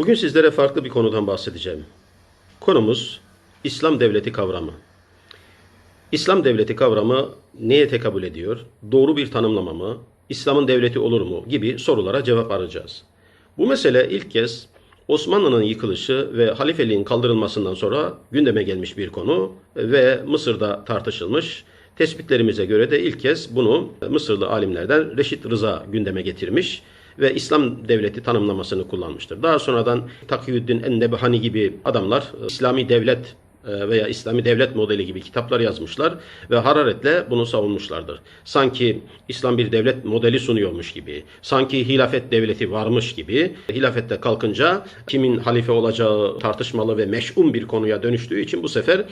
Bugün sizlere farklı bir konudan bahsedeceğim. Konumuz İslam devleti kavramı. İslam devleti kavramı neye tekabül ediyor? Doğru bir tanımlama mı? İslam'ın devleti olur mu? gibi sorulara cevap arayacağız. Bu mesele ilk kez Osmanlı'nın yıkılışı ve halifeliğin kaldırılmasından sonra gündeme gelmiş bir konu ve Mısır'da tartışılmış. Tespitlerimize göre de ilk kez bunu Mısırlı alimlerden Reşit Rıza gündeme getirmiş ve İslam devleti tanımlamasını kullanmıştır. Daha sonradan Takiyüddin Ennebhani gibi adamlar e, İslami devlet e, veya İslami devlet modeli gibi kitaplar yazmışlar ve hararetle bunu savunmuşlardır. Sanki İslam bir devlet modeli sunuyormuş gibi, sanki hilafet devleti varmış gibi, hilafette kalkınca kimin halife olacağı tartışmalı ve meş'um bir konuya dönüştüğü için bu sefer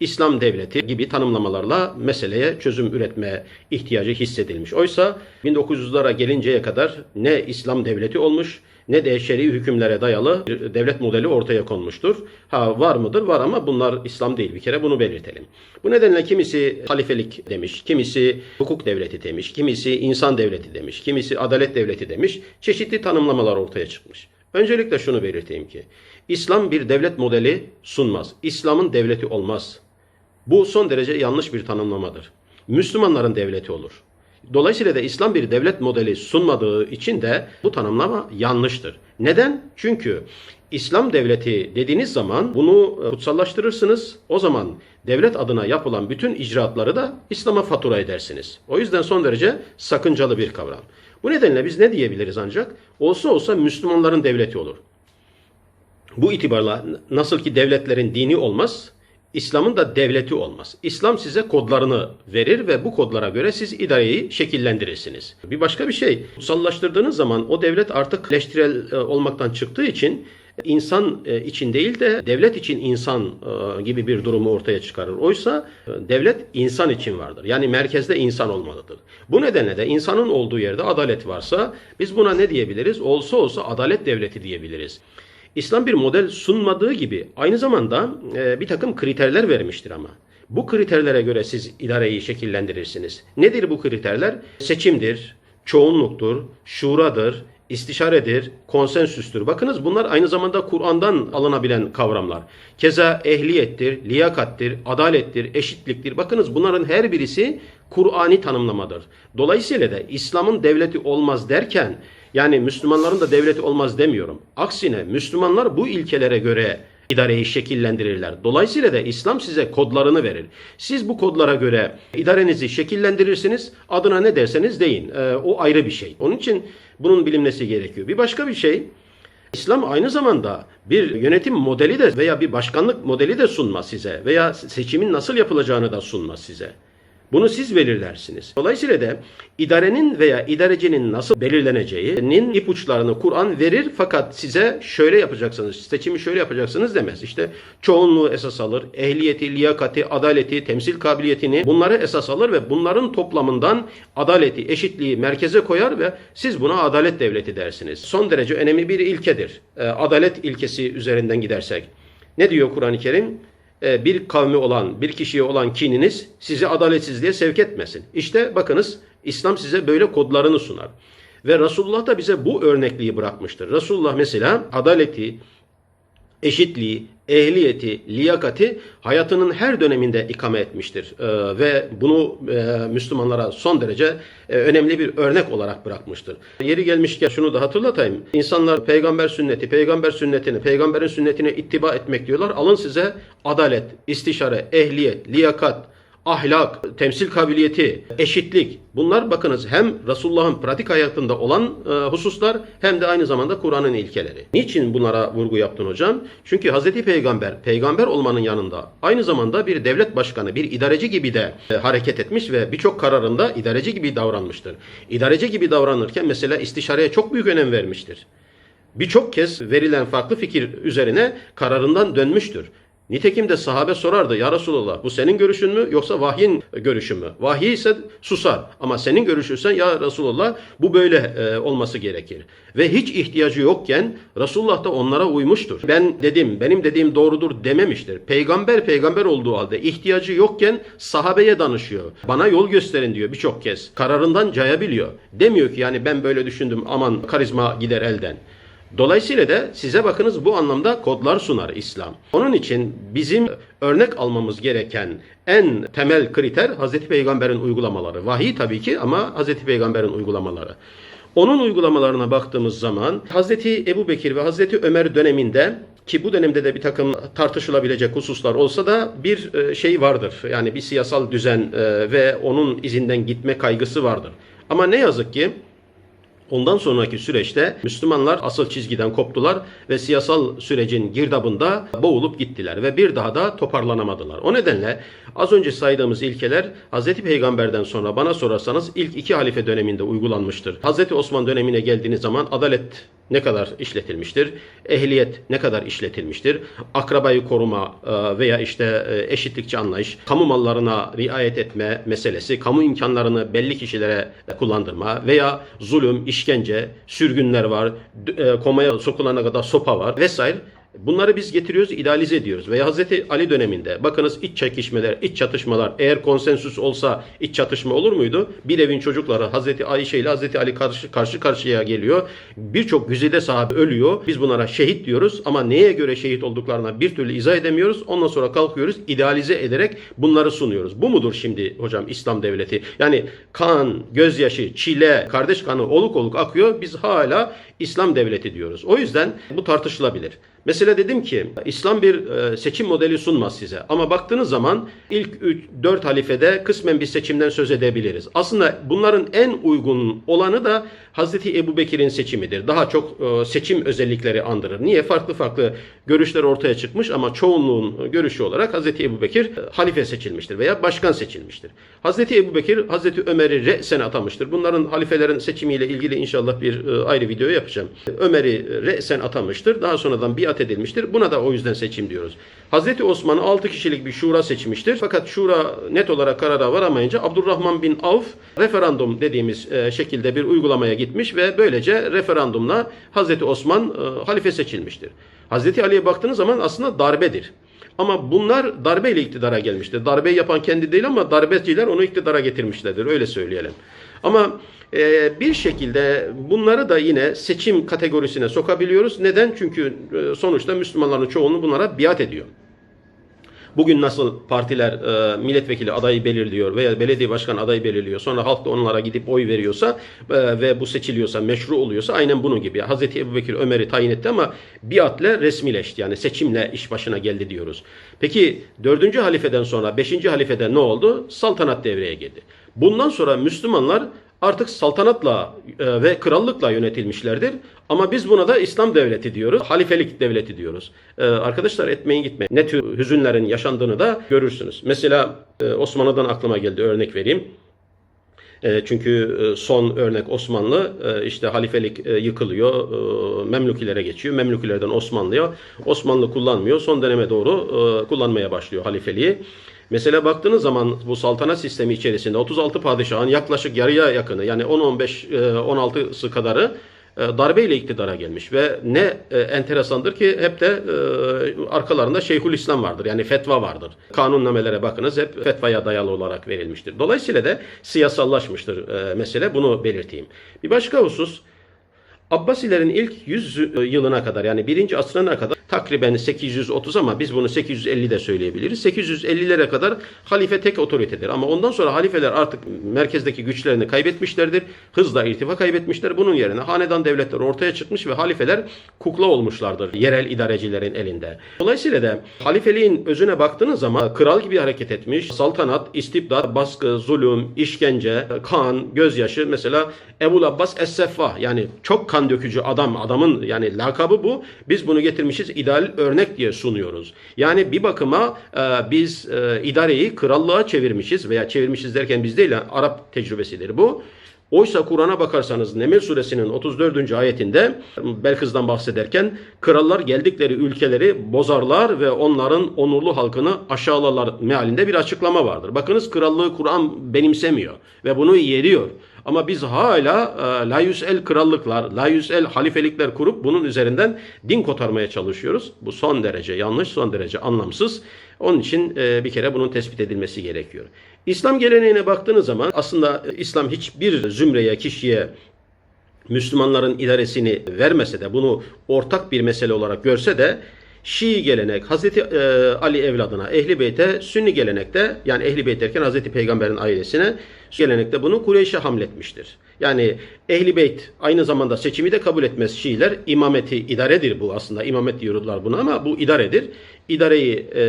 İslam devleti gibi tanımlamalarla meseleye çözüm üretme ihtiyacı hissedilmiş. Oysa 1900'lara gelinceye kadar ne İslam devleti olmuş ne de şer'i hükümlere dayalı bir devlet modeli ortaya konmuştur. Ha var mıdır? Var ama bunlar İslam değil. Bir kere bunu belirtelim. Bu nedenle kimisi halifelik demiş, kimisi hukuk devleti demiş, kimisi insan devleti demiş, kimisi adalet devleti demiş. Çeşitli tanımlamalar ortaya çıkmış. Öncelikle şunu belirteyim ki İslam bir devlet modeli sunmaz. İslam'ın devleti olmaz. Bu son derece yanlış bir tanımlamadır. Müslümanların devleti olur. Dolayısıyla da İslam bir devlet modeli sunmadığı için de bu tanımlama yanlıştır. Neden? Çünkü İslam devleti dediğiniz zaman bunu e, kutsallaştırırsınız. O zaman devlet adına yapılan bütün icraatları da İslam'a fatura edersiniz. O yüzden son derece sakıncalı bir kavram. Bu nedenle biz ne diyebiliriz ancak? Olsa olsa Müslümanların devleti olur. Bu itibarla nasıl ki devletlerin dini olmaz, İslam'ın da devleti olmaz. İslam size kodlarını verir ve bu kodlara göre siz idareyi şekillendirirsiniz. Bir başka bir şey, kutsallaştırdığınız zaman o devlet artık leştirel e, olmaktan çıktığı için insan e, için değil de devlet için insan e, gibi bir durumu ortaya çıkarır. Oysa devlet insan için vardır. Yani merkezde insan olmalıdır. Bu nedenle de insanın olduğu yerde adalet varsa biz buna ne diyebiliriz? Olsa olsa adalet devleti diyebiliriz. İslam bir model sunmadığı gibi aynı zamanda e, bir takım kriterler vermiştir ama. Bu kriterlere göre siz idareyi şekillendirirsiniz. Nedir bu kriterler? Seçimdir, çoğunluktur, şuradır, istişaredir, konsensüstür. Bakınız bunlar aynı zamanda Kur'an'dan alınabilen kavramlar. Keza ehliyettir, liyakattir, adalettir, eşitliktir. Bakınız bunların her birisi Kur'ani tanımlamadır. Dolayısıyla da İslam'ın devleti olmaz derken yani Müslümanların da devleti olmaz demiyorum. Aksine Müslümanlar bu ilkelere göre idareyi şekillendirirler. Dolayısıyla da İslam size kodlarını verir. Siz bu kodlara göre idarenizi şekillendirirsiniz. Adına ne derseniz deyin. Ee, o ayrı bir şey. Onun için bunun bilinmesi gerekiyor. Bir başka bir şey İslam aynı zamanda bir yönetim modeli de veya bir başkanlık modeli de sunmaz size veya seçimin nasıl yapılacağını da sunmaz size. Bunu siz belirlersiniz. Dolayısıyla da idarenin veya idarecinin nasıl belirleneceğinin ipuçlarını Kur'an verir fakat size şöyle yapacaksınız, seçimi şöyle yapacaksınız demez. İşte çoğunluğu esas alır, ehliyeti, liyakati, adaleti, temsil kabiliyetini bunları esas alır ve bunların toplamından adaleti, eşitliği merkeze koyar ve siz buna adalet devleti dersiniz. Son derece önemli bir ilkedir. Ee, adalet ilkesi üzerinden gidersek. Ne diyor Kur'an-ı Kerim? E, bir kavmi olan, bir kişiye olan kininiz sizi adaletsizliğe sevk etmesin. İşte bakınız İslam size böyle kodlarını sunar. Ve Resulullah da bize bu örnekliği bırakmıştır. Resulullah mesela adaleti, eşitliği, ehliyeti, liyakati hayatının her döneminde ikame etmiştir. Ee, ve bunu e, Müslümanlara son derece e, önemli bir örnek olarak bırakmıştır. Yeri gelmişken şunu da hatırlatayım. İnsanlar peygamber sünneti, peygamber sünnetini, peygamberin sünnetine ittiba etmek diyorlar. Alın size adalet, istişare, ehliyet, liyakat, ahlak, temsil kabiliyeti, eşitlik bunlar bakınız hem Resulullah'ın pratik hayatında olan e, hususlar hem de aynı zamanda Kur'an'ın ilkeleri. Niçin bunlara vurgu yaptın hocam? Çünkü Hazreti Peygamber, peygamber olmanın yanında aynı zamanda bir devlet başkanı, bir idareci gibi de e, hareket etmiş ve birçok kararında idareci gibi davranmıştır. İdareci gibi davranırken mesela istişareye çok büyük önem vermiştir. Birçok kez verilen farklı fikir üzerine kararından dönmüştür. Nitekim de sahabe sorardı ya Resulallah bu senin görüşün mü yoksa vahyin görüşü mü? Vahiy ise susar ama senin görüşünsen ya Resulallah bu böyle e, olması gerekir. Ve hiç ihtiyacı yokken Resulullah da onlara uymuştur. Ben dedim benim dediğim doğrudur dememiştir. Peygamber peygamber olduğu halde ihtiyacı yokken sahabeye danışıyor. Bana yol gösterin diyor birçok kez. Kararından cayabiliyor. Demiyor ki yani ben böyle düşündüm aman karizma gider elden. Dolayısıyla da size bakınız bu anlamda kodlar sunar İslam. Onun için bizim örnek almamız gereken en temel kriter Hazreti Peygamber'in uygulamaları. Vahiy tabii ki ama Hazreti Peygamber'in uygulamaları. Onun uygulamalarına baktığımız zaman Hazreti Ebu Bekir ve Hazreti Ömer döneminde ki bu dönemde de bir takım tartışılabilecek hususlar olsa da bir e, şey vardır. Yani bir siyasal düzen e, ve onun izinden gitme kaygısı vardır. Ama ne yazık ki Ondan sonraki süreçte Müslümanlar asıl çizgiden koptular ve siyasal sürecin girdabında boğulup gittiler ve bir daha da toparlanamadılar. O nedenle az önce saydığımız ilkeler Hz. Peygamber'den sonra bana sorarsanız ilk iki halife döneminde uygulanmıştır. Hz. Osman dönemine geldiğiniz zaman adalet ne kadar işletilmiştir? Ehliyet ne kadar işletilmiştir? Akrabayı koruma e, veya işte e, eşitlikçi anlayış, kamu mallarına riayet etme meselesi, kamu imkanlarını belli kişilere kullandırma veya zulüm, işkence, sürgünler var, e, komaya sokulana kadar sopa var vesaire. Bunları biz getiriyoruz, idealize ediyoruz. Veya Hazreti Ali döneminde bakınız iç çekişmeler, iç çatışmalar eğer konsensüs olsa iç çatışma olur muydu? Bir evin çocukları Hazreti Ayşe ile Hazreti Ali karşı, karşı karşıya geliyor. Birçok güzide sahabe ölüyor. Biz bunlara şehit diyoruz ama neye göre şehit olduklarına bir türlü izah edemiyoruz. Ondan sonra kalkıyoruz idealize ederek bunları sunuyoruz. Bu mudur şimdi hocam İslam devleti? Yani kan, gözyaşı, çile, kardeş kanı oluk oluk akıyor. Biz hala İslam devleti diyoruz. O yüzden bu tartışılabilir. Mesela dedim ki İslam bir e, seçim modeli sunmaz size. Ama baktığınız zaman ilk 4 halifede kısmen bir seçimden söz edebiliriz. Aslında bunların en uygun olanı da Hazreti Ebu Bekir'in seçimidir. Daha çok e, seçim özellikleri andırır. Niye? Farklı farklı görüşler ortaya çıkmış ama çoğunluğun görüşü olarak Hazreti Ebu Bekir e, halife seçilmiştir veya başkan seçilmiştir. Hazreti Ebu Bekir Hazreti Ömer'i re'sen atamıştır. Bunların halifelerin seçimiyle ilgili inşallah bir e, ayrı video yapacağım. Ömer'i re'sen atamıştır. Daha sonradan biat edilmiştir. Buna da o yüzden seçim diyoruz. Hazreti Osman'ı 6 kişilik bir şura seçmiştir. Fakat şura net olarak karara varamayınca Abdurrahman bin Avf referandum dediğimiz e, şekilde bir uygulamaya gitmiş ve böylece referandumla Hazreti Osman e, halife seçilmiştir. Hazreti Ali'ye baktığınız zaman aslında darbedir. Ama bunlar darbeyle iktidara gelmiştir. Darbeyi yapan kendi değil ama darbeciler onu iktidara getirmişlerdir. Öyle söyleyelim. Ama e, bir şekilde bunları da yine seçim kategorisine sokabiliyoruz. Neden? Çünkü e, sonuçta Müslümanların çoğunluğu bunlara biat ediyor. Bugün nasıl partiler e, milletvekili adayı belirliyor veya belediye başkan adayı belirliyor. Sonra halk da onlara gidip oy veriyorsa e, ve bu seçiliyorsa, meşru oluyorsa aynen bunun gibi. Hazreti Ebubekir Ömer'i tayin etti ama biatle resmileşti. Yani seçimle iş başına geldi diyoruz. Peki dördüncü halifeden sonra beşinci halifede ne oldu? Saltanat devreye girdi. Bundan sonra Müslümanlar artık saltanatla e, ve krallıkla yönetilmişlerdir. Ama biz buna da İslam devleti diyoruz. Halifelik devleti diyoruz. E, arkadaşlar etmeyin gitmeyin. Ne tür hüzünlerin yaşandığını da görürsünüz. Mesela e, Osmanlı'dan aklıma geldi örnek vereyim. Çünkü son örnek Osmanlı işte halifelik yıkılıyor, Memlükilere geçiyor. Memlükilerden Osmanlı'ya. Osmanlı kullanmıyor. Son döneme doğru kullanmaya başlıyor halifeliği. Mesela baktığınız zaman bu saltanat sistemi içerisinde 36 padişahın yaklaşık yarıya yakını yani 10-15 e, 16'sı kadarı e, darbeyle iktidara gelmiş ve ne e, enteresandır ki hep de arkalarında Şeyhülislam vardır. Yani fetva vardır. Kanunnamelere bakınız hep fetvaya dayalı olarak verilmiştir. Dolayısıyla da siyasallaşmıştır mesele. Bunu belirteyim. Bir başka husus Abbasilerin ilk 100 yılına kadar yani 1. asrına kadar takriben 830 ama biz bunu 850 de söyleyebiliriz. 850'lere kadar halife tek otoritedir. Ama ondan sonra halifeler artık merkezdeki güçlerini kaybetmişlerdir. Hızla irtifa kaybetmişler. Bunun yerine hanedan devletler ortaya çıkmış ve halifeler kukla olmuşlardır yerel idarecilerin elinde. Dolayısıyla da halifeliğin özüne baktığınız zaman kral gibi hareket etmiş. Saltanat, istibdat, baskı, zulüm, işkence, kan, gözyaşı mesela Ebu Abbas Es-Seffah yani çok kan dökücü adam adamın yani lakabı bu. Biz bunu getirmişiz ideal örnek diye sunuyoruz. Yani bir bakıma e, biz e, idareyi krallığa çevirmişiz veya çevirmişiz derken biz değil yani Arap tecrübesidir bu. Oysa Kur'an'a bakarsanız Neml suresinin 34. ayetinde Belkıs'tan bahsederken krallar geldikleri ülkeleri bozarlar ve onların onurlu halkını aşağılarlar mealinde bir açıklama vardır. Bakınız krallığı Kur'an benimsemiyor ve bunu yeriyor. Ama biz hala e, la yüsel krallıklar, la yüsel halifelikler kurup bunun üzerinden din kotarmaya çalışıyoruz. Bu son derece yanlış, son derece anlamsız. Onun için e, bir kere bunun tespit edilmesi gerekiyor. İslam geleneğine baktığınız zaman aslında İslam hiçbir zümreye, kişiye Müslümanların idaresini vermese de bunu ortak bir mesele olarak görse de Şii gelenek Hazreti e, Ali evladına, Ehli Beyt'e, Sünni gelenekte yani Ehli Beyt derken Hazreti Peygamber'in ailesine gelenekte bunu Kureyş'e hamletmiştir. Yani Ehli Beyt aynı zamanda seçimi de kabul etmez Şiiler. İmameti idaredir bu aslında. İmamet diyorlar buna ama bu idaredir. İdareyi, e,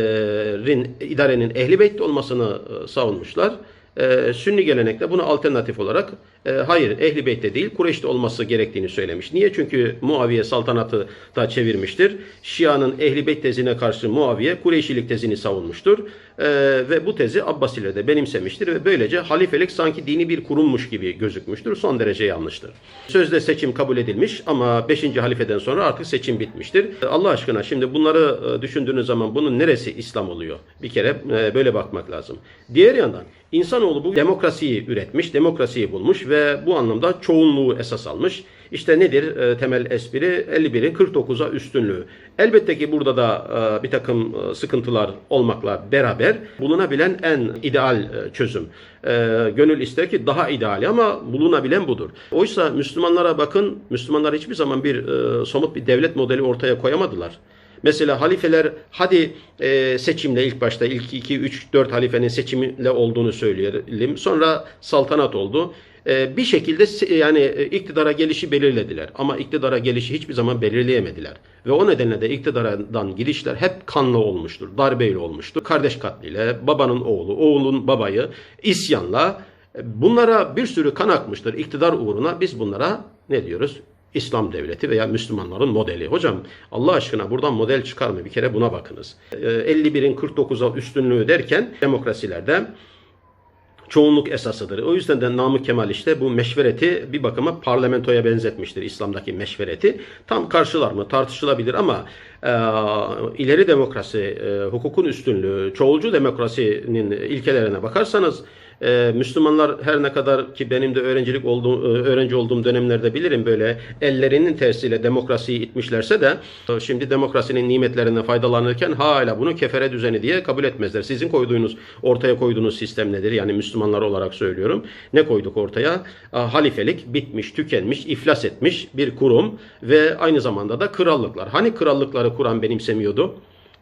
idarenin Ehli Beyt olmasını e, savunmuşlar. E, Sünni gelenekte bunu alternatif olarak e, hayır Ehli Beyt'te değil Kureyş'te olması gerektiğini söylemiş. Niye? Çünkü Muaviye saltanatı da çevirmiştir. Şia'nın Ehli Beyt tezine karşı Muaviye Kureyşilik tezini savunmuştur. E, ve bu tezi Abbasiler de benimsemiştir ve böylece halifelik sanki dini bir kurummuş gibi gözükmüştür. Son derece yanlıştır. Sözde seçim kabul edilmiş ama 5. halifeden sonra artık seçim bitmiştir. Allah aşkına şimdi bunları e, düşündüğünüz zaman bunun neresi İslam oluyor? Bir kere e, böyle bakmak lazım. Diğer yandan insanoğlu bu demokrasiyi üretmiş, demokrasiyi bulmuş ve bu anlamda çoğunluğu esas almış. İşte nedir e, temel espri? 51'in 49'a üstünlüğü. Elbette ki burada da e, bir takım e, sıkıntılar olmakla beraber bulunabilen en ideal e, çözüm. E, gönül ister ki daha ideali ama bulunabilen budur. Oysa Müslümanlara bakın, Müslümanlar hiçbir zaman bir e, somut bir devlet modeli ortaya koyamadılar. Mesela halifeler hadi e, seçimle ilk başta ilk 2 3 4 halifenin seçimle olduğunu söyleyelim. Sonra saltanat oldu. E, bir şekilde yani e, iktidara gelişi belirlediler ama iktidara gelişi hiçbir zaman belirleyemediler. Ve o nedenle de iktidardan girişler hep kanlı olmuştur. Darbeyle olmuştur. Kardeş katliyle, babanın oğlu, oğlun babayı isyanla e, bunlara bir sürü kan akmıştır iktidar uğruna. Biz bunlara ne diyoruz? İslam devleti veya Müslümanların modeli. Hocam Allah aşkına buradan model çıkar mı? Bir kere buna bakınız. Ee, 51'in 49'a üstünlüğü derken demokrasilerde çoğunluk esasıdır. O yüzden de Namık Kemal işte bu meşvereti bir bakıma parlamentoya benzetmiştir İslam'daki meşvereti. Tam karşılar mı tartışılabilir ama e, ileri demokrasi, e, hukukun üstünlüğü, çoğulcu demokrasinin ilkelerine bakarsanız e, Müslümanlar her ne kadar ki benim de öğrencilik olduğum, e, öğrenci olduğum dönemlerde bilirim böyle ellerinin tersiyle demokrasiyi itmişlerse de e, şimdi demokrasinin nimetlerinden faydalanırken hala bunu kefere düzeni diye kabul etmezler. Sizin koyduğunuz ortaya koyduğunuz sistem nedir? Yani Müslümanlar olarak söylüyorum. Ne koyduk ortaya? Halifelik bitmiş, tükenmiş, iflas etmiş bir kurum ve aynı zamanda da krallıklar. Hani krallıkları Kur'an benimsemiyordu?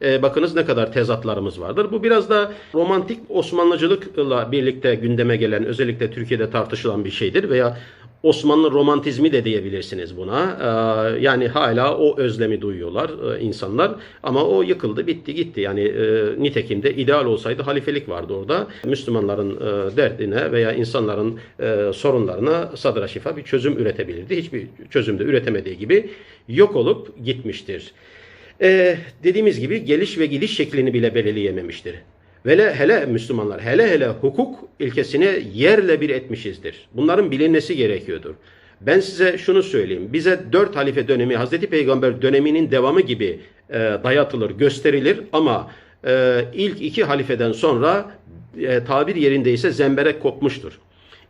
E, bakınız ne kadar tezatlarımız vardır. Bu biraz da romantik Osmanlıcılıkla birlikte gündeme gelen, özellikle Türkiye'de tartışılan bir şeydir veya Osmanlı romantizmi de diyebilirsiniz buna. E, yani hala o özlemi duyuyorlar e, insanlar ama o yıkıldı, bitti, gitti. Yani e, nitekim de ideal olsaydı halifelik vardı orada. Müslümanların e, derdine veya insanların e, sorunlarına sadıra şifa bir çözüm üretebilirdi. Hiçbir çözüm de üretemediği gibi yok olup gitmiştir. Ee, dediğimiz gibi geliş ve gidiş şeklini bile belirleyememiştir. Ve hele Müslümanlar hele hele hukuk ilkesini yerle bir etmişizdir. Bunların bilinmesi gerekiyordur. Ben size şunu söyleyeyim. Bize dört halife dönemi, Hazreti Peygamber döneminin devamı gibi e, dayatılır, gösterilir ama e, ilk iki halifeden sonra e, tabir yerindeyse zemberek kopmuştur.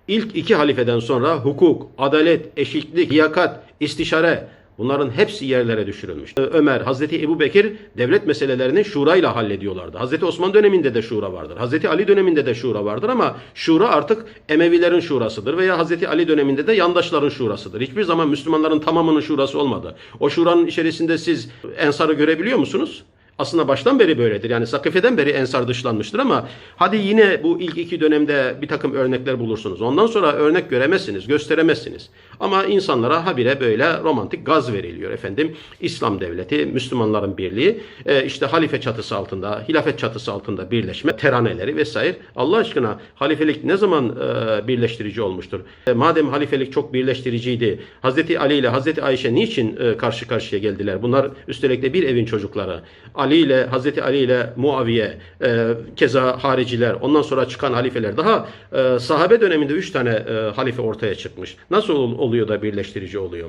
İlk iki halifeden sonra hukuk, adalet, eşitlik, liyakat, istişare bunların hepsi yerlere düşürülmüş. Ömer, Hazreti Ebu Bekir devlet meselelerini şurayla hallediyorlardı. Hazreti Osman döneminde de şura vardır. Hazreti Ali döneminde de şura vardır ama şura artık Emevilerin şurasıdır veya Hazreti Ali döneminde de yandaşların şurasıdır. Hiçbir zaman Müslümanların tamamının şurası olmadı. O şuranın içerisinde siz Ensar'ı görebiliyor musunuz? Aslında baştan beri böyledir. Yani Sakife'den beri Ensar dışlanmıştır ama hadi yine bu ilk iki dönemde bir takım örnekler bulursunuz. Ondan sonra örnek göremezsiniz, gösteremezsiniz. Ama insanlara habire böyle romantik gaz veriliyor efendim. İslam devleti, Müslümanların birliği, e, işte halife çatısı altında, hilafet çatısı altında birleşme, teraneleri vesaire. Allah aşkına halifelik ne zaman e, birleştirici olmuştur? E, madem halifelik çok birleştiriciydi, Hazreti Ali ile Hazreti Ayşe niçin karşı karşıya geldiler? Bunlar üstelik de bir evin çocukları. Ali ile Hazreti Ali ile Muaviye, e, keza hariciler, ondan sonra çıkan halifeler. Daha e, sahabe döneminde üç tane e, halife ortaya çıkmış. Nasıl ol- oluyor da birleştirici oluyor?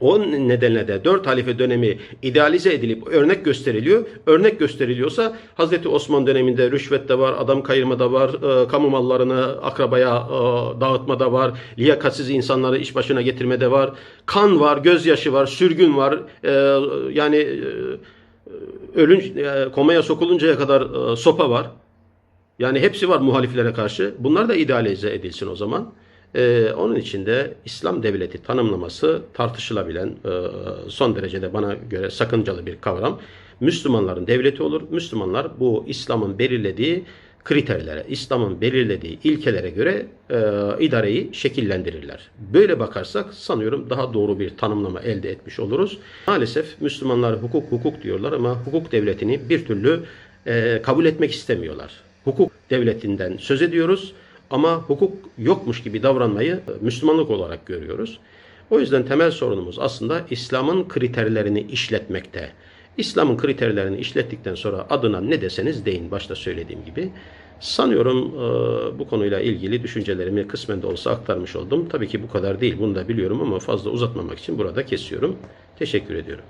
O nedenle de dört halife dönemi idealize edilip örnek gösteriliyor. Örnek gösteriliyorsa Hazreti Osman döneminde rüşvet de var, adam kayırma da var, e, kamu mallarını akrabaya e, dağıtma da var, liyakatsiz insanları iş başına getirme de var, kan var, gözyaşı var, sürgün var. E, yani e, ölün e, komaya sokuluncaya kadar e, sopa var. Yani hepsi var muhaliflere karşı. Bunlar da idealize edilsin o zaman. Ee, onun için de İslam devleti tanımlaması tartışılabilen e, son derecede bana göre sakıncalı bir kavram. Müslümanların devleti olur. Müslümanlar bu İslam'ın belirlediği kriterlere, İslam'ın belirlediği ilkelere göre e, idareyi şekillendirirler. Böyle bakarsak sanıyorum daha doğru bir tanımlama elde etmiş oluruz. Maalesef Müslümanlar hukuk hukuk diyorlar ama hukuk devletini bir türlü e, kabul etmek istemiyorlar. Hukuk devletinden söz ediyoruz ama hukuk yokmuş gibi davranmayı Müslümanlık olarak görüyoruz. O yüzden temel sorunumuz aslında İslam'ın kriterlerini işletmekte. İslam'ın kriterlerini işlettikten sonra adına ne deseniz deyin başta söylediğim gibi. Sanıyorum e, bu konuyla ilgili düşüncelerimi kısmen de olsa aktarmış oldum. Tabii ki bu kadar değil bunu da biliyorum ama fazla uzatmamak için burada kesiyorum. Teşekkür ediyorum.